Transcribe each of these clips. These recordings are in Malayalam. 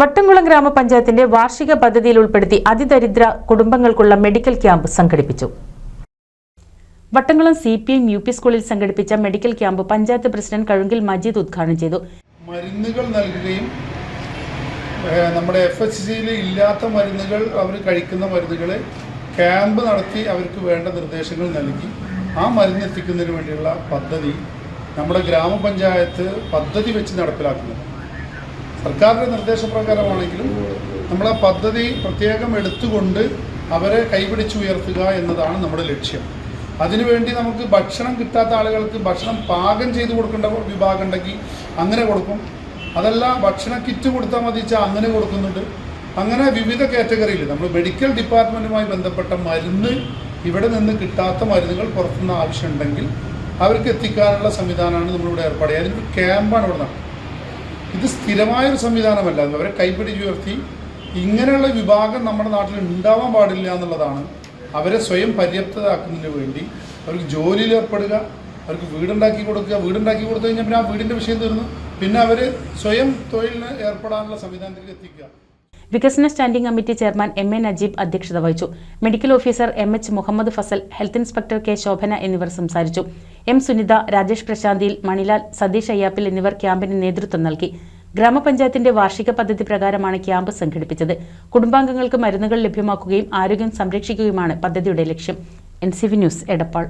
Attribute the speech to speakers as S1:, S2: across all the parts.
S1: വട്ടംകുളം ഗ്രാമപഞ്ചായത്തിന്റെ വാർഷിക പദ്ധതിയിൽ ഉൾപ്പെടുത്തി അതിദരിദ്ര കുടുംബങ്ങൾക്കുള്ള മെഡിക്കൽ ക്യാമ്പ് സംഘടിപ്പിച്ചു. Vattamkulam C P M U P സ്കൂളിൽ സംഘടിപ്പിച്ച medical camp panchayat president Kazhunkil Majeed ഉദ്ഘാടനം ചെയ്തു.
S2: മരുന്നുകൾ നൽകുകയും നമ്മുടെ എഫ് എച്ച് സിയിൽ ഇല്ലാത്ത മരുന്നുകൾ അവർ കഴിക്കുന്ന മരുന്നുകൾ ക്യാമ്പ് നടത്തി അവർക്ക് വേണ്ട നിർദ്ദേശങ്ങൾ നൽകി. ആ മരുന്ന് എത്തിക്കുന്നതിന് വേണ്ടിയുള്ള പദ്ധതി നമ്മുടെ ഗ്രാമപഞ്ചായത്ത് പദ്ധതി വെച്ച് നടപ്പിലാക്കുന്നത്. സർക്കാരിന്റെ നിർദ്ദേശപ്രകാരമാണെങ്കിലും നമ്മൾ ആ പദ്ധതി പ്രത്യേകം എടുത്തുകൊണ്ട് അവരെ കൈപിടിച്ചുയർത്തുക എന്നതാണ് നമ്മുടെ ലക്ഷ്യം. അതിനുവേണ്ടി നമുക്ക് ഭക്ഷണം കിട്ടാത്ത ആളുകൾക്ക് ഭക്ഷണം പാകം ചെയ്ത് കൊടുക്കേണ്ട വിഭാഗം ഉണ്ടെങ്കിൽ അങ്ങനെ കൊടുക്കും. അതല്ല ഭക്ഷണ കിറ്റ് കൊടുത്താൽ മതി വെച്ചാൽ അങ്ങനെ കൊടുക്കുന്നുണ്ട്. അങ്ങനെ വിവിധ കാറ്റഗറിയിൽ നമ്മൾ മെഡിക്കൽ ഡിപ്പാർട്ട്മെന്റുമായി ബന്ധപ്പെട്ട മരുന്ന് ഇവിടെ നിന്ന് കിട്ടാത്ത മരുന്നുകൾ പുറത്തുനിന്ന് ആവശ്യമുണ്ടെങ്കിൽ അവർക്ക് എത്തിക്കാനുള്ള സംവിധാനമാണ് നമ്മളിവിടെ ഏർപ്പാട് അതിനൊരു ക്യാമ്പാണ് ഇവിടെ നടക്കുന്നത്. ഇത് സ്ഥിരമായൊരു സംവിധാനമല്ല. അവരെ കൈപ്പിടിച്ചുയർത്തി ഇങ്ങനെയുള്ള വിഭാഗം നമ്മുടെ നാട്ടിൽ ഉണ്ടാവാൻ പാടില്ല എന്നുള്ളതാണ്. അവരെ സ്വയം പര്യാപ്തരാക്കുന്നതിന് വേണ്ടി അവർക്ക് ജോലിയിൽ ഏർപ്പെടുക അവർക്ക് വീടുണ്ടാക്കി കൊടുക്കുക. വീടുണ്ടാക്കി കൊടുത്തു കഴിഞ്ഞാൽ പിന്നെ ആ വീടിന്റെ വിഷയം തീർന്നു. പിന്നെ അവർ സ്വയം തൊഴിലിന് ഏർപ്പെടാനുള്ള സംവിധാനത്തിലേക്ക് എത്തിക്കുക.
S1: വികസന standing committee chairman M A Najeeb അധ്യക്ഷത വഹിച്ചു. Medical officer M H Muhammad Fasal health inspector K Shobhana എന്നിവർ സംസാരിച്ചു. എം സുനിത രാജേഷ് പ്രശാന്തിയിൽ മണിലാൽ സതീഷ് അയ്യാപ്പിൽ എന്നിവർ ക്യാമ്പിന് നേതൃത്വം നൽകി. ഗ്രാമപഞ്ചായത്തിന്റെ വാർഷിക പദ്ധതി പ്രകാരമാണ് ക്യാമ്പ് സംഘടിപ്പിച്ചത്. കുടുംബാംഗങ്ങൾക്ക് മരുന്നുകൾ ലഭ്യമാക്കുകയും ആരോഗ്യം സംരക്ഷിക്കുകയുമാണ് പദ്ധതിയുടെ ലക്ഷ്യം. N C V news Edappal.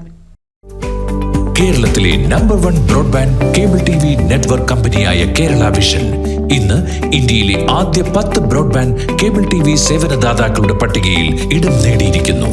S3: കേരളത്തിലെ number one broadband cable T V network കമ്പനിയായ കേരള വിഷൻ ഇന്ന് ഇന്ത്യയിലെ ആദ്യ പത്ത് ബ്രോഡ്ബാൻഡ് കേബിൾ ടി വി സേവനദാതാക്കളുടെ പട്ടികയിൽ ഇടം നേടിയിരിക്കുന്നു.